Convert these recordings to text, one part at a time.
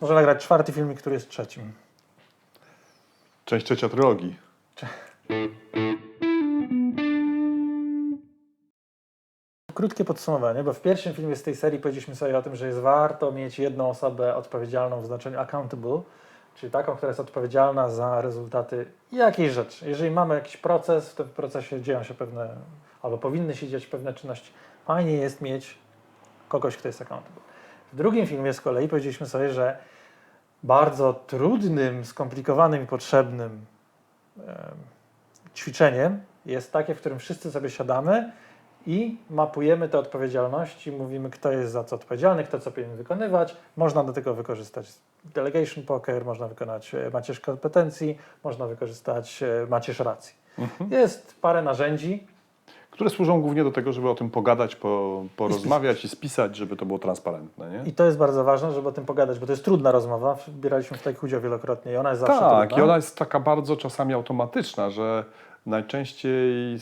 Może nagrać czwarty filmik, który jest trzecim. Część trzecia trylogii. Krótkie podsumowanie, bo w pierwszym filmie z tej serii powiedzieliśmy sobie o tym, że jest warto mieć jedną osobę odpowiedzialną w znaczeniu accountable, czyli taką, która jest odpowiedzialna za rezultaty jakiejś rzeczy. Jeżeli mamy jakiś proces, w procesie dzieją się pewne, albo powinny się dziać pewne czynności, fajnie jest mieć kogoś, kto jest accountable. W drugim filmie z kolei powiedzieliśmy sobie, że bardzo trudnym, skomplikowanym i potrzebnym em, ćwiczeniem jest takie, w którym wszyscy sobie siadamy i mapujemy te odpowiedzialności, mówimy, kto jest za co odpowiedzialny, kto co powinien wykonywać. Można do tego wykorzystać delegation poker, można wykonać e, macierz kompetencji, można wykorzystać e, macierz racji. Jest parę narzędzi, Które służą głównie do tego, żeby o tym pogadać, po, porozmawiać i spisać, żeby to było transparentne. Nie? i to jest bardzo ważne, żeby o tym pogadać, bo to jest trudna rozmowa. Bieraliśmy w takich udział wielokrotnie i ona jest zawsze Tak, trudna. i ona jest taka bardzo czasami automatyczna, że najczęściej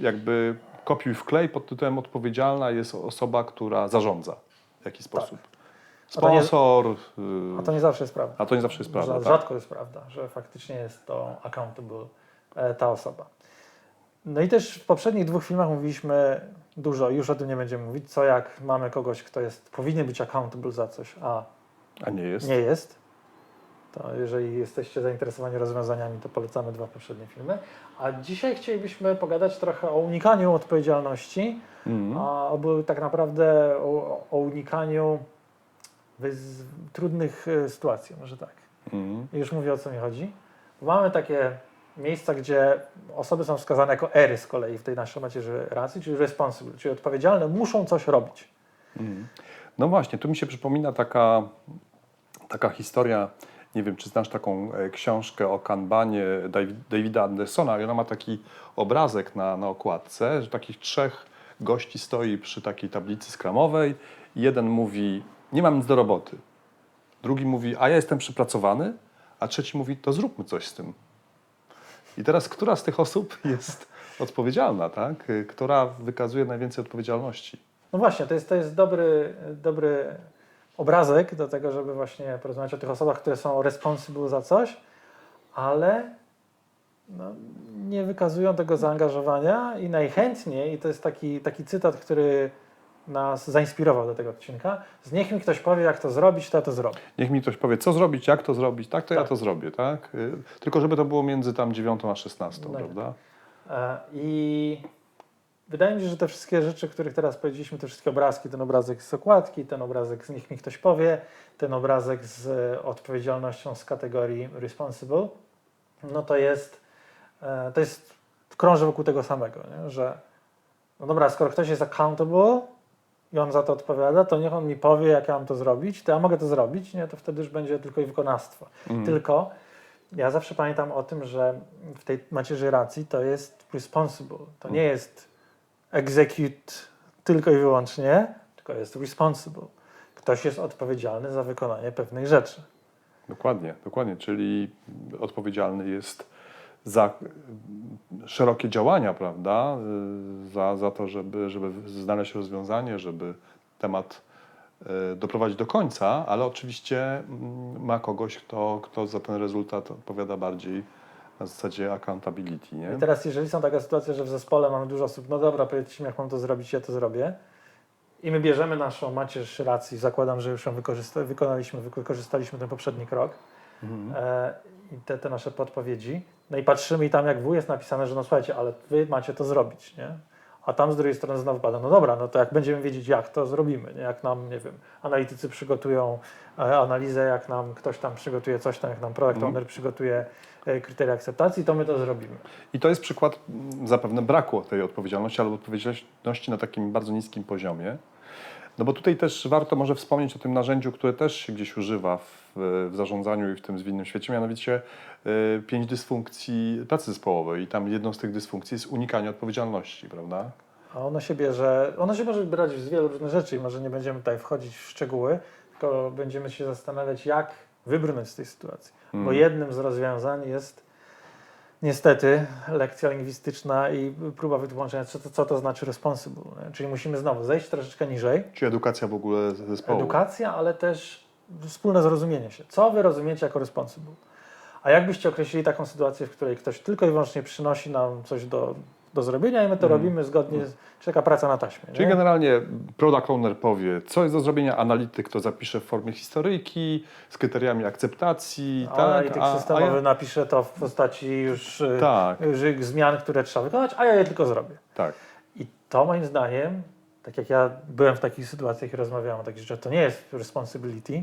jakby kopiuj wklej pod tytułem odpowiedzialna jest osoba, która zarządza w jakiś sposób. A to nie- Sponsor, A to nie zawsze jest prawda. a to nie zawsze jest prawda. Tak? Rzadko jest prawda, że faktycznie jest to accountable e, ta osoba. No i też w poprzednich dwóch filmach mówiliśmy dużo, już o tym nie będziemy mówić, co jak mamy kogoś, kto jest, powinien być accountable za coś, a A nie jest? nie jest. To jeżeli jesteście zainteresowani rozwiązaniami, to polecamy dwa poprzednie filmy. A dzisiaj chcielibyśmy pogadać trochę o unikaniu odpowiedzialności, Mhm. a o, tak naprawdę o, o unikaniu trudnych e, sytuacji, może tak. I Już mówię o co mi chodzi. Mamy takie miejsca, gdzie osoby są wskazane jako ery z kolei w tej naszej macierzy racji, czyli responsible, czyli odpowiedzialne, muszą coś robić. Mhm. No właśnie, tu mi się przypomina taka, taka historia, nie wiem, czy znasz taką e, książkę o kanbanie Davida Andersona i ona ma taki obrazek na, na okładce, że takich trzech gości stoi przy takiej tablicy skramowej jeden mówi, nie mam nic do roboty. Drugi mówi, a ja jestem przypracowany, a trzeci mówi, to zróbmy coś z tym. I teraz, która z tych osób jest odpowiedzialna, tak? Która wykazuje najwięcej odpowiedzialności? No właśnie, to jest, to jest dobry, dobry obrazek do tego, żeby właśnie porozmawiać o tych osobach, które są responsible za coś, ale no, nie wykazują tego zaangażowania i najchętniej, i to jest taki, taki cytat, który nas zainspirował do tego odcinka, z niech mi ktoś powie, jak to zrobić, to ja to zrobię. Niech mi ktoś powie, co zrobić, jak to zrobić, tak, to ja Tak. to zrobię, tak? Y, Tylko żeby to było między tam 9 a 16, No prawda? E, I wydaje mi się, że te wszystkie rzeczy, o których teraz powiedzieliśmy, te wszystkie obrazki, ten obrazek z okładki, ten obrazek z niech mi ktoś powie, ten obrazek z e, odpowiedzialnością z kategorii responsible, no to jest, e, to jest krąży wokół tego samego, nie? że no dobra, skoro ktoś jest accountable i on za to odpowiada, to niech on mi powie, jak ja mam to zrobić, to ja mogę to zrobić, nie? to wtedy już będzie tylko i wykonawstwo. Mhm. Tylko ja zawsze pamiętam o tym, że w tej macierzy racji to jest responsible. To nie jest execute tylko i wyłącznie, tylko jest responsible. Ktoś jest odpowiedzialny za wykonanie pewnej rzeczy. Dokładnie, dokładnie, czyli odpowiedzialny jest za szerokie działania, prawda? Za, za to, żeby, żeby znaleźć rozwiązanie, żeby temat y, doprowadzić do końca, ale oczywiście mm, ma kogoś, kto, kto za ten rezultat odpowiada bardziej na zasadzie accountability, nie? I teraz, jeżeli są taka sytuacja, że w zespole mamy dużo osób, no dobra, powiedzcie mi, jak mam to zrobić, ja to zrobię. I my bierzemy naszą macierz racji, zakładam, że już ją wykorzysta- wykonaliśmy, wykorzystaliśmy ten poprzedni krok Mhm. e, i te, te nasze podpowiedzi. No i patrzymy i tam jak W jest napisane, że no słuchajcie, ale wy macie to zrobić, nie? A tam z drugiej strony znowu pada, no dobra, no to jak będziemy wiedzieć, jak to zrobimy, nie? jak nam, nie wiem, analitycy przygotują e, analizę, jak nam ktoś tam przygotuje coś tam, jak nam product Mhm. owner przygotuje e, kryteria akceptacji, to my to zrobimy. I to jest przykład zapewne braku tej odpowiedzialności albo odpowiedzialności na takim bardzo niskim poziomie. No bo tutaj też warto może wspomnieć o tym narzędziu, które też się gdzieś używa w, w zarządzaniu i w tym zwinnym świecie, mianowicie y, pięć dysfunkcji pracy zespołowej. I tam jedną z tych dysfunkcji jest unikanie odpowiedzialności, prawda? A ono się bierze, ono się może brać z wielu różnych rzeczy i może nie będziemy tutaj wchodzić w szczegóły, tylko będziemy się zastanawiać, jak wybrnąć z tej sytuacji. Bo Mhm. jednym z rozwiązań jest niestety lekcja lingwistyczna i próba wytłumaczenia, co to, co to znaczy responsible. Czyli musimy znowu zejść troszeczkę niżej. Czy edukacja w ogóle zespołu? Edukacja, ale też wspólne zrozumienie się. Co wy rozumiecie jako responsible? A jakbyście określili taką sytuację, w której ktoś tylko i wyłącznie przynosi nam coś do, do zrobienia i my to robimy zgodnie, z, czy taka praca na taśmie. Czyli nie? generalnie product owner powie, co jest do zrobienia, analityk to zapisze w formie historyjki, z kryteriami akceptacji, A tak? analityk a- systemowy ja- napisze to w postaci już y, Tak. y, zmian, które trzeba wykonać, a ja je tylko zrobię. tak. I to moim zdaniem, tak jak ja byłem w takich sytuacjach i rozmawiałem o takich rzeczach, to nie jest responsibility,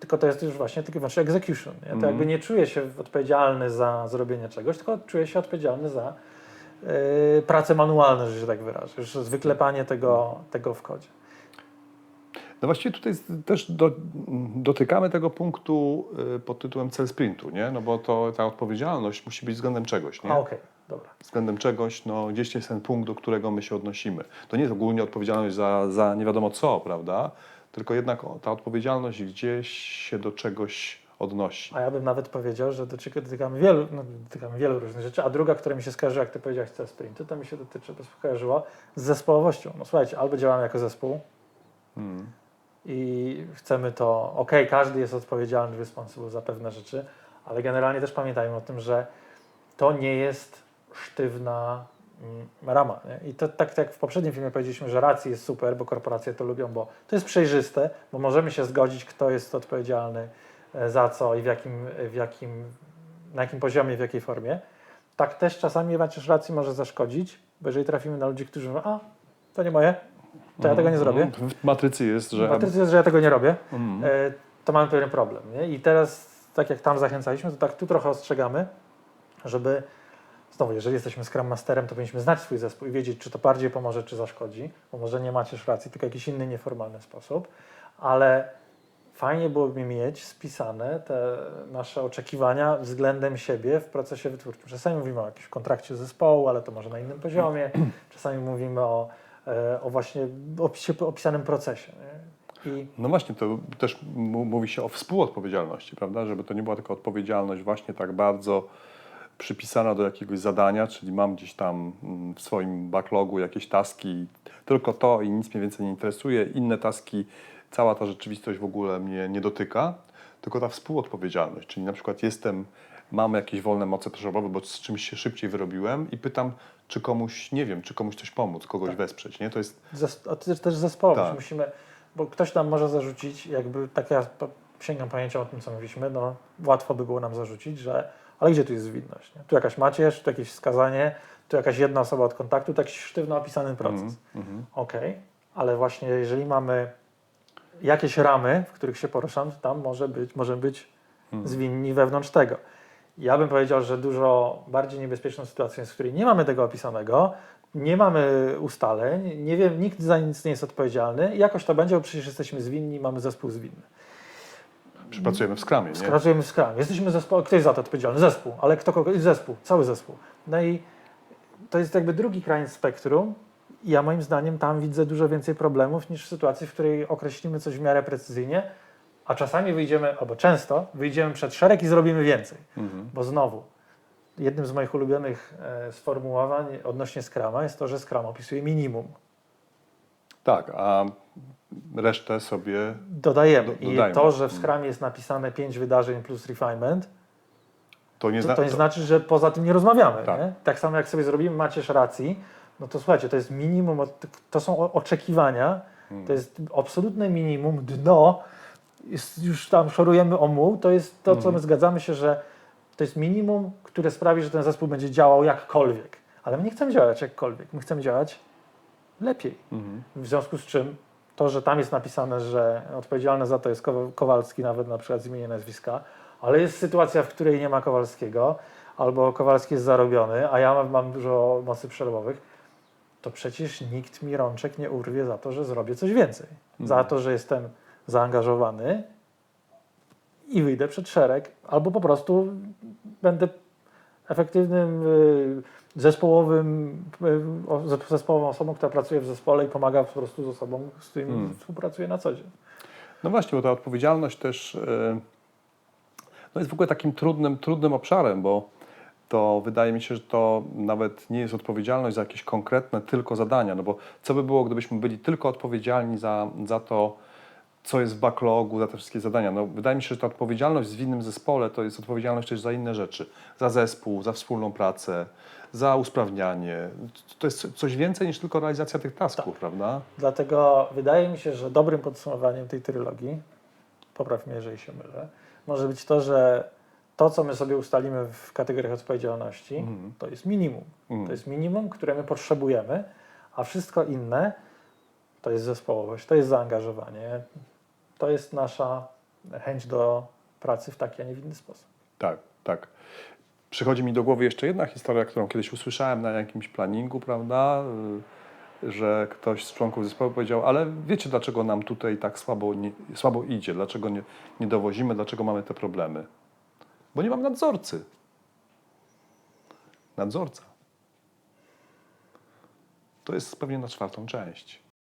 tylko to jest już właśnie tylko wyłącznie execution. Nie? To Mhm. jakby nie czuję się odpowiedzialny za zrobienie czegoś, tylko czuję się odpowiedzialny za y, pracę manualną, że się tak wyrażę, już wyklepanie tego, tego w kodzie. No właściwie tutaj też do, dotykamy tego punktu y, pod tytułem cel sprintu, nie? No bo to ta odpowiedzialność musi być względem czegoś, nie? A okej, dobra. Względem czegoś, no gdzieś jest ten punkt, do którego my się odnosimy. To nie jest ogólnie odpowiedzialność za, za nie wiadomo co, prawda? Tylko jednak ta odpowiedzialność gdzieś się do czegoś odnosi. A ja bym nawet powiedział, że dotyka- dotykamy wielu, no, dotykamy wielu różnych rzeczy, a druga, która mi się skojarzyła, jak ty powiedziałeś, co sprintu, to mi się dotyczy, to skojarzyło z zespołowością. No słuchajcie, albo działamy jako zespół Hmm. i chcemy to, okej, każdy jest odpowiedzialny, responsible za pewne rzeczy, ale generalnie też pamiętajmy o tym, że to nie jest sztywna mm, rama. Nie? I to tak jak w poprzednim filmie powiedzieliśmy, że racji jest super, bo korporacje to lubią, bo to jest przejrzyste, bo możemy się zgodzić, kto jest odpowiedzialny za co i w jakim, w jakim, na jakim poziomie, w jakiej formie. Tak też czasami chociaż racji może zaszkodzić, bo jeżeli trafimy na ludzi, którzy mówią, a to nie moje, to ja tego nie zrobię. Mhm. W matrycy jest, że... Matrycy jest, że ja tego nie robię, Mhm. e, to mamy pewien problem. Nie? I teraz, tak jak tam zachęcaliśmy, to tak tu trochę ostrzegamy, żeby znowu, jeżeli jesteśmy Scrum Masterem, to powinniśmy znać swój zespół i wiedzieć, czy to bardziej pomoże, czy zaszkodzi, bo może nie macie racji, tylko jakiś inny nieformalny sposób, ale fajnie byłoby mieć spisane te nasze oczekiwania względem siebie w procesie wytwórczym. Czasami mówimy o jakimś kontrakcie zespołu, ale to może na innym poziomie. Czasami mówimy o, e, o właśnie opisie, opisanym procesie. No właśnie, to też mówi się o współodpowiedzialności, prawda? Żeby to nie była tylko odpowiedzialność właśnie tak bardzo przypisana do jakiegoś zadania, czyli mam gdzieś tam mm, w swoim backlogu jakieś taski, tylko to i nic mnie więcej nie interesuje, inne taski, cała ta rzeczywistość w ogóle mnie nie dotyka, tylko ta współodpowiedzialność, czyli na przykład jestem, mam jakieś wolne moce przerobowe, bo z czymś się szybciej wyrobiłem i pytam, czy komuś, nie wiem, czy komuś coś pomóc, kogoś Tak. wesprzeć, nie? To jest, Zes- a to też, zespołowość. Tak. Musimy, bo ktoś nam może zarzucić, jakby tak ja sięgam pamięcią o tym, co mówiliśmy, no łatwo by było nam zarzucić, że ale gdzie tu jest zwinność? Nie? Tu jakaś macierz, tu jakieś wskazanie, tu jakaś jedna osoba od kontaktu, taki sztywno opisany proces. Mhm, mhm. Okej, ale właśnie jeżeli mamy jakieś ramy, w których się poruszam, tam może być, może być Mhm. zwinni wewnątrz tego. Ja bym powiedział, że dużo bardziej niebezpieczną sytuacją jest, w której nie mamy tego opisanego, nie mamy ustaleń, nie wiem, nikt za nic nie jest odpowiedzialny i jakoś to będzie, bo przecież jesteśmy zwinni, mamy zespół zwinny. Pracujemy w skramie, nie? Pracujemy w Scrum. Jesteśmy zespołem, kto jest za to odpowiedzialny? Zespół, ale kto kogo? Zespół, cały zespół. No i to jest jakby drugi kraj spektrum. Ja moim zdaniem tam widzę dużo więcej problemów niż w sytuacji, w której określimy coś w miarę precyzyjnie, a czasami wyjdziemy, albo często wyjdziemy przed szereg i zrobimy więcej. Mhm. Bo znowu, jednym z moich ulubionych e, sformułowań odnośnie Scrama jest to, że Scrum opisuje minimum. Tak, a resztę sobie Dodajemy. Do- I to, że w Scrumie jest napisane 5 wydarzeń plus refinement, to nie To, zna- to nie znaczy, że poza tym nie rozmawiamy. Tak. Nie? tak samo jak sobie zrobimy macierz racji, no to słuchajcie, to jest minimum, to są oczekiwania, Hmm. to jest absolutne minimum, dno, jest, już tam szorujemy o muł, to jest to, co my zgadzamy się, że to jest minimum, które sprawi, że ten zespół będzie działał jakkolwiek. Ale my nie chcemy działać jakkolwiek, my chcemy działać lepiej. Mhm. W związku z czym to, że tam jest napisane, że odpowiedzialny za to jest Kowa- Kowalski, nawet na przykład z imienia nazwiska, ale jest sytuacja, w której nie ma Kowalskiego, albo Kowalski jest zarobiony, a ja mam, dużo mocy przerobowych, to przecież nikt mi rączek nie urwie za to, że zrobię coś więcej. Za to, że jestem zaangażowany i wyjdę przed szereg, albo po prostu będę efektywnym y, zespołowym, y, zespołową osobą, która pracuje w zespole i pomaga po prostu z osobą, z którym Hmm. współpracuje na co dzień. No właśnie, bo ta odpowiedzialność też e, no jest w ogóle takim trudnym, trudnym obszarem, bo to wydaje mi się, że to nawet nie jest odpowiedzialność za jakieś konkretne tylko zadania, no bo co by było, gdybyśmy byli tylko odpowiedzialni za, za to, co jest w backlogu, za te wszystkie zadania. No, wydaje mi się, że ta odpowiedzialność w innym zespole to jest odpowiedzialność też za inne rzeczy. Za zespół, za wspólną pracę, za usprawnianie. To jest coś więcej niż tylko realizacja tych tasków, prawda? Dlatego wydaje mi się, że dobrym podsumowaniem tej trylogii, popraw mnie, jeżeli się mylę, może być to, że to, co my sobie ustalimy w kategoriach odpowiedzialności, Mhm. to jest minimum. Mhm. To jest minimum, które my potrzebujemy, a wszystko inne to jest zespołowość, to jest zaangażowanie, to jest nasza chęć do pracy w taki, a nie w inny sposób. Tak, tak. Przychodzi mi do głowy jeszcze jedna historia, którą kiedyś usłyszałem na jakimś planingu, prawda? Y, Że ktoś z członków zespołu powiedział, ale wiecie dlaczego nam tutaj tak słabo, nie, słabo idzie, dlaczego nie, nie dowozimy, dlaczego mamy te problemy? Bo nie mam nadzorcy. Nadzorca. To jest pewnie na czwartą część.